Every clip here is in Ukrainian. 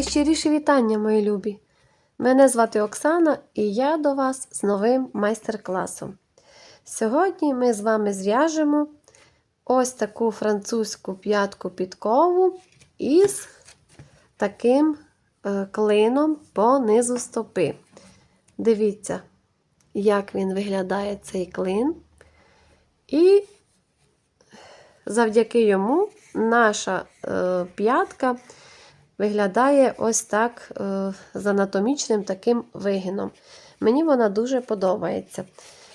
Найщиріші вітання, мої любі! Мене звати Оксана і я до вас з новим майстер-класом. Сьогодні ми з вами зв'яжемо ось таку французьку п'ятку підкову із таким е, клином по низу стопи. Дивіться, як він виглядає цей клин. І завдяки йому наша е, п'ятка виглядає ось так е, з анатомічним таким вигином. Мені вона дуже подобається.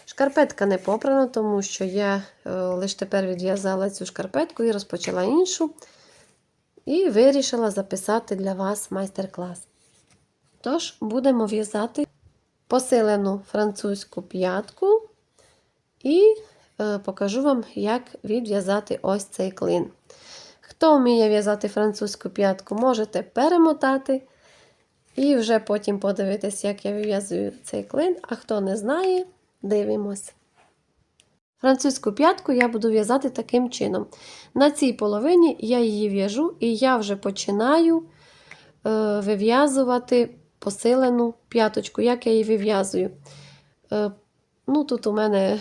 Шкарпетка не попрана, тому що я е, лише тепер відв'язала цю шкарпетку і розпочала іншу. І вирішила записати для вас майстер-клас. Тож, будемо в'язати посилену французьку п'ятку і е, покажу вам, як відв'язати ось цей клин. Хто вміє в'язати французьку п'ятку, можете перемотати. І вже потім подивитись, як я вив'язую цей клин. А хто не знає, дивимось. Французьку п'ятку я буду в'язати таким чином. На цій половині я її в'яжу, і я вже починаю е, вив'язувати посилену п'яточку, як я її вив'язую. Е, ну, Тут у мене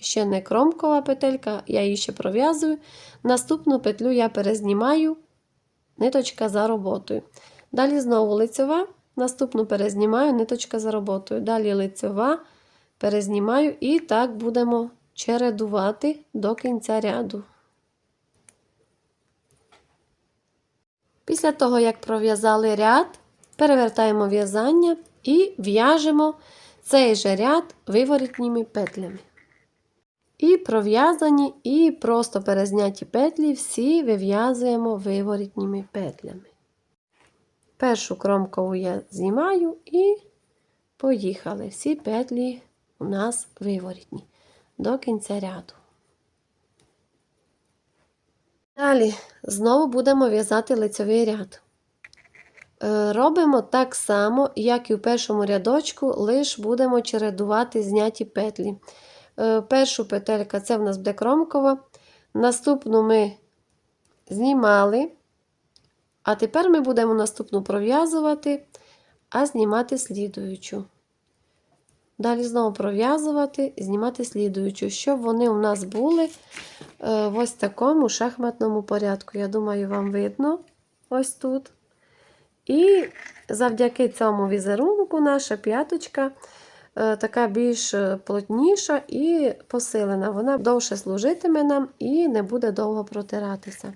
ще не кромкова петелька, я її ще пров'язую. Наступну петлю я перезнімаю, ниточка за роботою. Далі знову лицьова, наступну перезнімаю, ниточка за роботою. Далі лицьова, перезнімаю і так будемо чередувати до кінця ряду. Після того, як пров'язали ряд, перевертаємо в'язання і в'яжемо цей же ряд виворітніми петлями. І пров'язані, і просто перезняті петлі всі вив'язуємо виворітніми петлями. Першу кромкову я знімаю і поїхали. Всі петлі у нас виворітні до кінця ряду. Далі знову будемо в'язати лицевий ряд. Е, робимо так само, як і в першому рядочку, лише будемо чередувати зняті петлі. Е, першу петелька це в нас буде кромкова. Наступну ми знімали. А тепер ми будемо наступну пров'язувати, а знімати слідуючу. Далі знову пров'язувати, знімати слідуючу, щоб вони у нас були е, в ось такому шахматному порядку. Я думаю, вам видно ось тут. І завдяки цьому візерунку наша п'яточка така більш плотніша і посилена. Вона довше служитиме нам і не буде довго протиратися.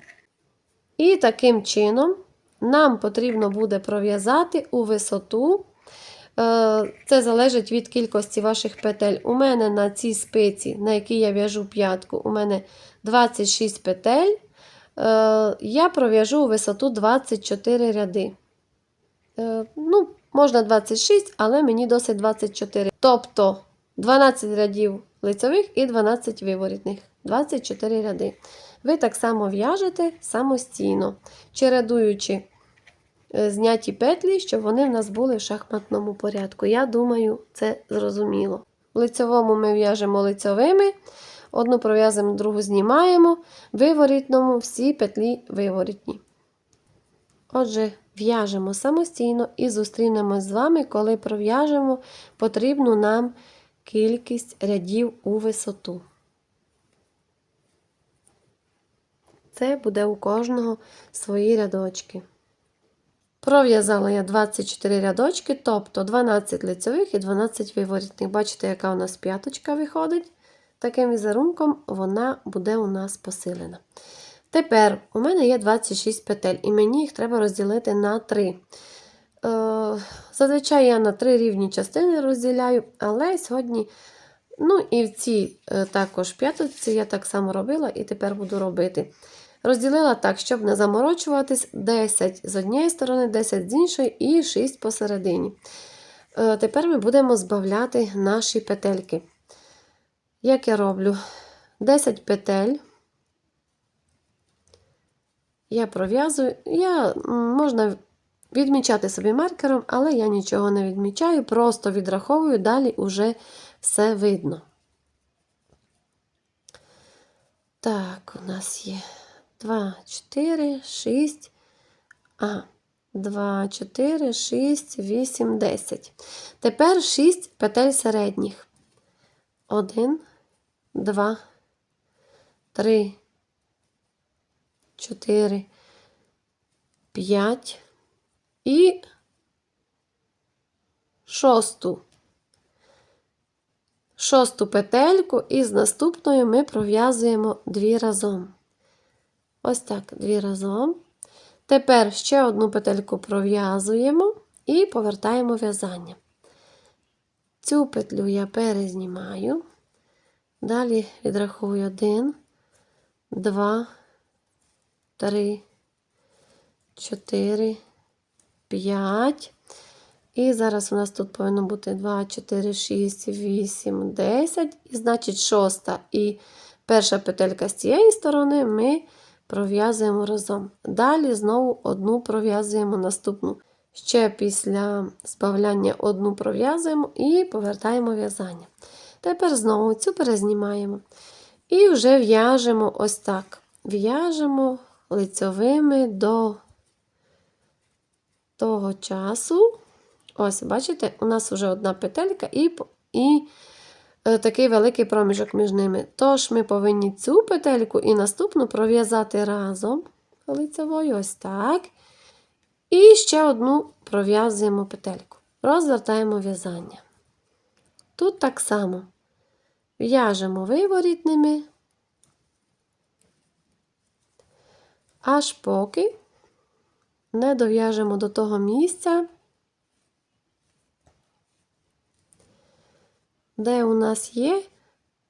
І таким чином нам потрібно буде пров'язати у висоту. Е, це залежить від кількості ваших петель. У мене на цій спиці, на якій я в'яжу п'ятку, у мене 26 петель. Е, я пров'яжу у висоту 24 ряди. Е, ну, Можна 26, але мені досить 24. Тобто 12 рядів лицевих і 12 виворітних. 24 ряди. Ви так само в'яжете самостійно, чередуючи зняті петлі, щоб вони в нас були в шахматному порядку. Я думаю, це зрозуміло. В лицевому ми в'яжемо лицевими, одну пров'язуємо, другу знімаємо, в виворітному всі петлі виворітні. Отже, в'яжемо самостійно і зустрінемось з вами, коли пров'яжемо потрібну нам кількість рядів у висоту. Це буде у кожного свої рядочки. Пров'язала я 24 рядочки, тобто 12 лицевих і 12 виворітних. Бачите, яка у нас п'яточка виходить. Таким візерунком вона буде у нас посилена. Тепер у мене є 26 петель, і мені їх треба розділити на 3. Е, зазвичай я на 3 рівні частини розділяю, але сьогодні, ну і в цій е, також п'яточці я так само робила і тепер буду робити. Розділила так, щоб не заморочуватись 10 з однієї сторони, 10 з іншої і 6 посередині. Е, тепер ми будемо збавляти наші петельки. Як я роблю? 10 петель. Я пров'язую, я можна відмічати собі маркером, але я нічого не відмічаю, просто відраховую, далі вже все видно. Так, у нас є 2, 4, 6. А, 2, 4, 6, 8, 10. Тепер 6 петель середніх. 1, 2, 3, 4, 5 і шосту. Шосту петельку і з наступною ми пров'язуємо дві разом. Ось так, дві разом. Тепер ще одну петельку пров'язуємо і повертаємо в'язання. Цю петлю я перезнімаю. Далі відрахую 1, 2, 3, 4, 5. І зараз у нас тут повинно бути 2, 4, 6, 8, 10. І значить, шоста і перша петелька з цієї сторони ми пров'язуємо разом. Далі знову одну пров'язуємо наступну. Ще після збавляння одну пров'язуємо і повертаємо в'язання. Тепер знову цю перезнімаємо. І вже в'яжемо ось так. В'яжемо лицьовими до того часу. Ось, бачите, у нас вже одна петелька і, і е, такий великий проміжок між ними. Тож ми повинні цю петельку і наступну пров'язати разом лицевою, ось так. І ще одну пров'язуємо петельку. Розвертаємо в'язання. Тут так само в'яжемо виворітними, аж поки не дов'яжемо до того місця, де у нас є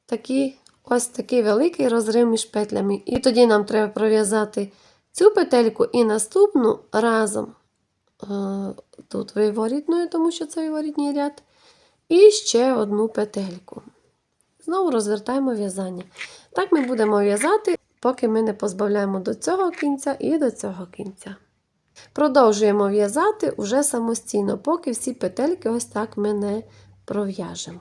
такий, ось такий великий розрив між петлями. І тоді нам треба пров'язати цю петельку і наступну разом. Е, Тут виворітною, тому що це виворітній ряд. І ще одну петельку. Знову розвертаємо в'язання. Так ми будемо в'язати, поки ми не позбавляємо до цього кінця і до цього кінця. Продовжуємо в'язати уже самостійно, поки всі петельки ось так ми не пров'яжемо.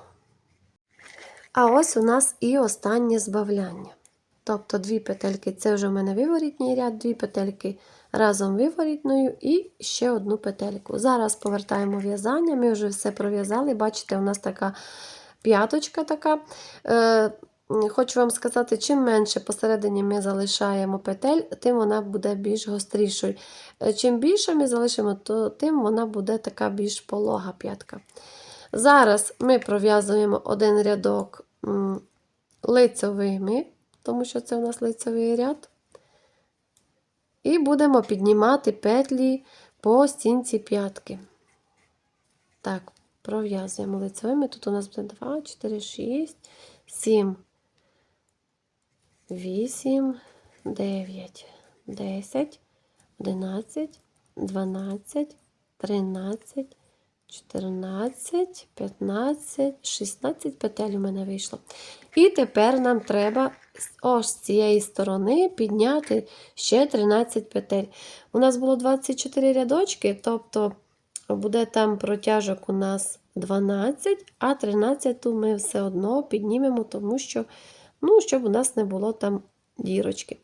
А ось у нас і останнє збавляння. Тобто дві петельки це вже в мене виворітній ряд, дві петельки разом виворітною і ще одну петельку. Зараз повертаємо в'язання, ми вже все пров'язали. Бачите, у нас така п'яточка така. Хочу вам сказати, чим менше посередині ми залишаємо петель, тим вона буде більш гострішою. Е, Чим більше ми залишимо, то тим вона буде така більш полога п'ятка. Зараз ми пров'язуємо один рядок м, лицьовими, тому що це у нас лицьовий ряд. І будемо піднімати петлі по стінці п'ятки. Так, пров'язуємо лицевими. Тут у нас буде 2, 4, 6, 7, 8, 9, 10, 11, 12, 13, 14, 15, 16 петель у мене вийшло. І тепер нам треба ось з цієї сторони підняти ще 13 петель. У нас було 24 рядочки, тобто буде там протяжок у нас 12, а 13 ми все одно піднімемо, тому що, ну, щоб у нас не було там дірочки.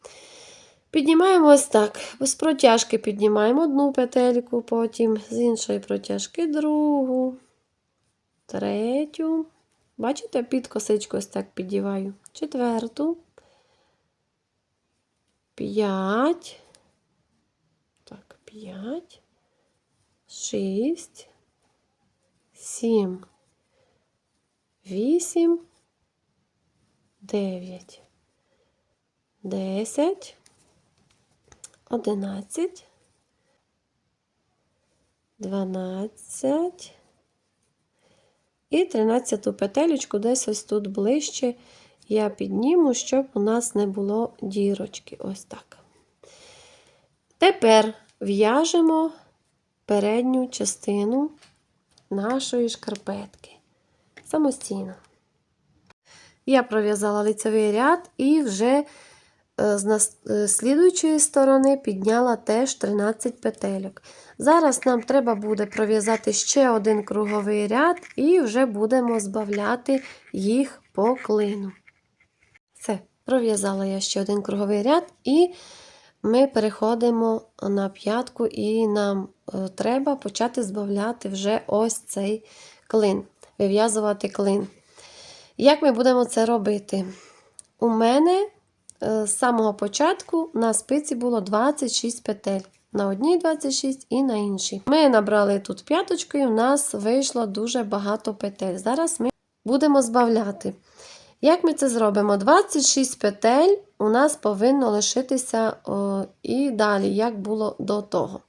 Піднімаємо ось так. З протяжки піднімаємо одну петельку, потім з іншої протяжки другу, третю. Бачите, під косичку ось так піддіваю. Четверту. П'ять. Так, п'ять. Шість. Сім. Вісім. Дев'ять. Десять. 11, 12 і 13 петелечку десь ось тут ближче я підніму, щоб у нас не було дірочки. Ось так. Тепер в'яжемо передню частину нашої шкарпетки. Самостійно. Я пров'язала лицевий ряд і вже Е, з е, слідуючої сторони підняла теж 13 петельок. Зараз нам треба буде пров'язати ще один круговий ряд і вже будемо збавляти їх по клину. Все, пров'язала я ще один круговий ряд і ми переходимо на п'ятку, і нам е, треба почати збавляти вже ось цей клин, вив'язувати клин. Як ми будемо це робити? У мене е, з самого початку на спиці було 26 петель. На одній 26 і на іншій. Ми набрали тут п'яточку, і в нас вийшло дуже багато петель. Зараз ми будемо збавляти. Як ми це зробимо? 26 петель у нас повинно лишитися о, і далі, як було до того.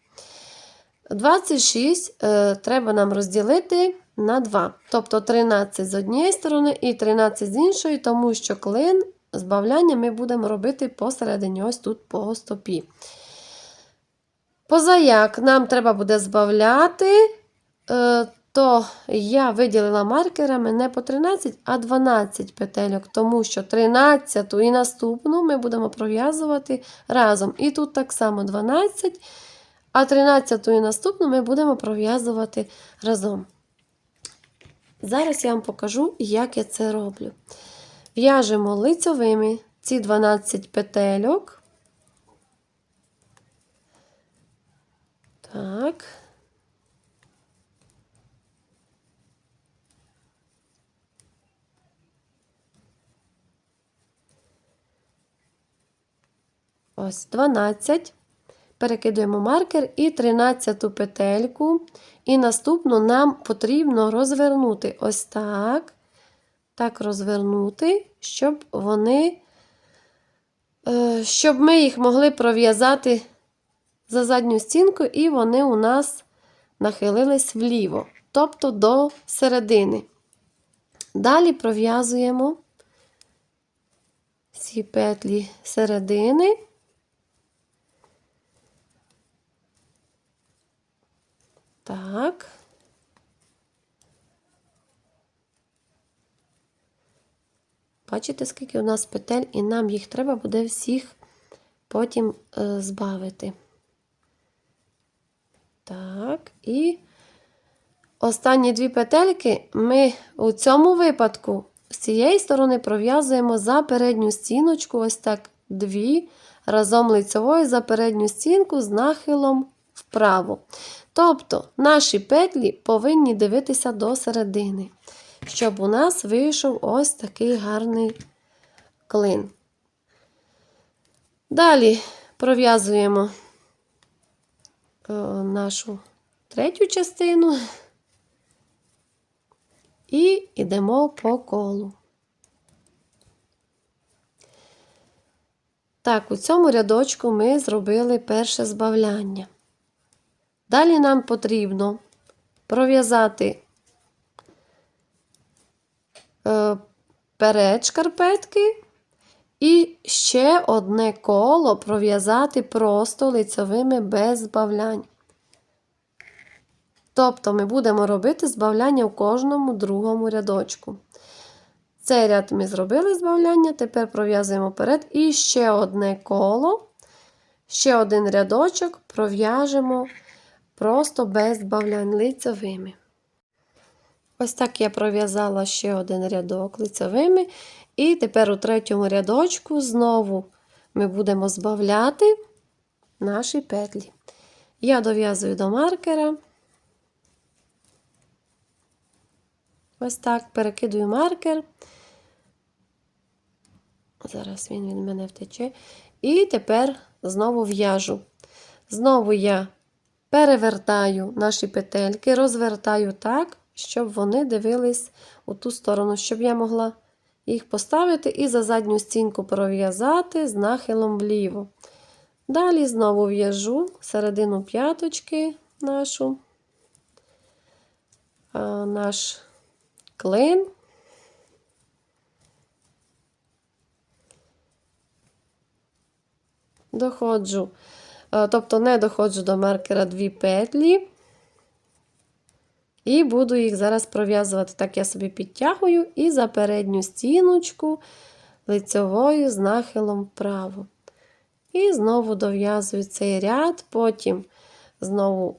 26 е, треба нам розділити на 2. Тобто 13 з однієї сторони і 13 з іншої, тому що клин збавляння ми будемо робити посередині, ось тут по стопі. Позаяк нам треба буде збавляти, е, то я виділила маркерами не по 13, а 12 петельок, тому що 13 і наступну ми будемо пров'язувати разом. І тут так само 12, а 13 і наступну ми будемо пров'язувати разом. Зараз я вам покажу, як я це роблю. В'яжемо лицьовими ці 12 петельок. Так. Ось 12. Перекидуємо маркер і 13 петельку. І наступну нам потрібно розвернути ось так. Так розвернути, щоб вони, е, щоб ми їх могли пров'язати за задню стінку, і вони у нас нахилились вліво, тобто до середини. Далі пров'язуємо ці петлі середини. Так. Бачите, скільки у нас петель, і нам їх треба буде всіх потім е, збавити. Так, і останні дві петельки ми у цьому випадку з цієї сторони пров'язуємо за передню стіночку, ось так дві, разом лицевою за передню стінку з нахилом вправо. Тобто наші петлі повинні дивитися до середини, щоб у нас вийшов ось такий гарний клин. Далі пров'язуємо е, нашу третю частину і йдемо по колу. Так, у цьому рядочку ми зробили перше збавляння. Далі нам потрібно пров'язати перед шкарпетки і ще одне коло пров'язати просто лицевими без збавлянь. Тобто ми будемо робити збавляння в кожному другому рядочку. Цей ряд ми зробили збавляння, тепер пров'язуємо перед і ще одне коло, ще один рядочок пров'яжемо просто без збавлянь лицевими. Ось так я пров'язала ще один рядок лицевими. І тепер у третьому рядочку знову ми будемо збавляти наші петлі. Я дов'язую до маркера. Ось так перекидую маркер. Зараз він від мене втече. І тепер знову в'яжу. Знову я перевертаю наші петельки, розвертаю так, щоб вони дивились у ту сторону, щоб я могла їх поставити і за задню стінку пров'язати з нахилом вліво. Далі знову в'яжу середину п'яточки нашу, наш клин. Доходжу, тобто не доходжу до маркера дві петлі. І буду їх зараз пров'язувати. Так, я собі підтягую і за передню стіночку лицьовою з нахилом вправо. І знову дов'язую цей ряд, потім знову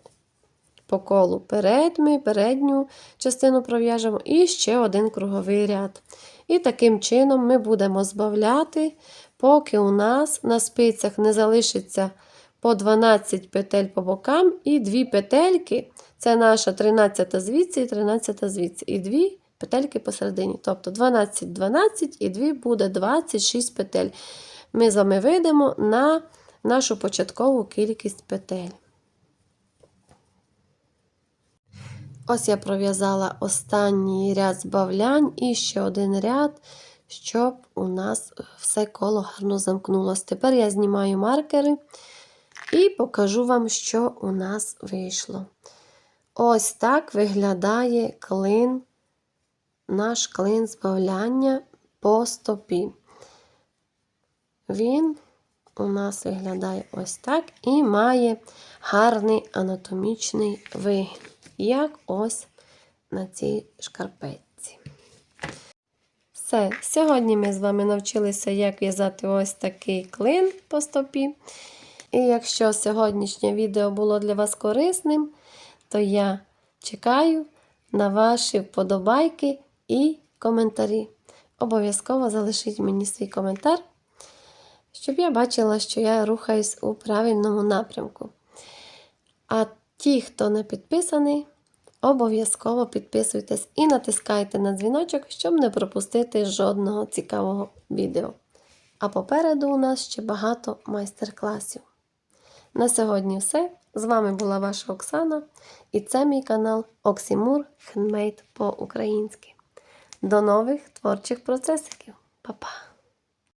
по колу перед ми, передню частину пров'яжемо і ще один круговий ряд. І таким чином ми будемо збавляти поки у нас на спицях не залишиться по 12 петель по бокам і дві петельки. Це наша 13 звідси і 13 звідси. І дві петельки посередині. Тобто 12, 12 і 2 буде 26 петель. Ми з вами вийдемо на нашу початкову кількість петель. Ось я пров'язала останній ряд збавлянь і ще один ряд, щоб у нас все коло гарно замкнулося. Тепер я знімаю маркери і покажу вам, що у нас вийшло. Ось так виглядає клин, наш клин збавляння по стопі. Він у нас виглядає ось так і має гарний анатомічний вигляд, як ось на цій шкарпетці. Все, сьогодні ми з вами навчилися, як в'язати ось такий клин по стопі. І якщо сьогоднішнє відео було для вас корисним, то я чекаю на ваші вподобайки і коментарі. Обов'язково залишіть мені свій коментар, щоб я бачила, що я рухаюсь у правильному напрямку. А ті, хто не підписаний, обов'язково підписуйтесь і натискайте на дзвіночок, щоб не пропустити жодного цікавого відео. А попереду у нас ще багато майстер-класів. На сьогодні все. З вами була ваша Оксана, і це мій канал Оксімур Хендмейд по-українськи. До нових творчих процесиків. Па-па!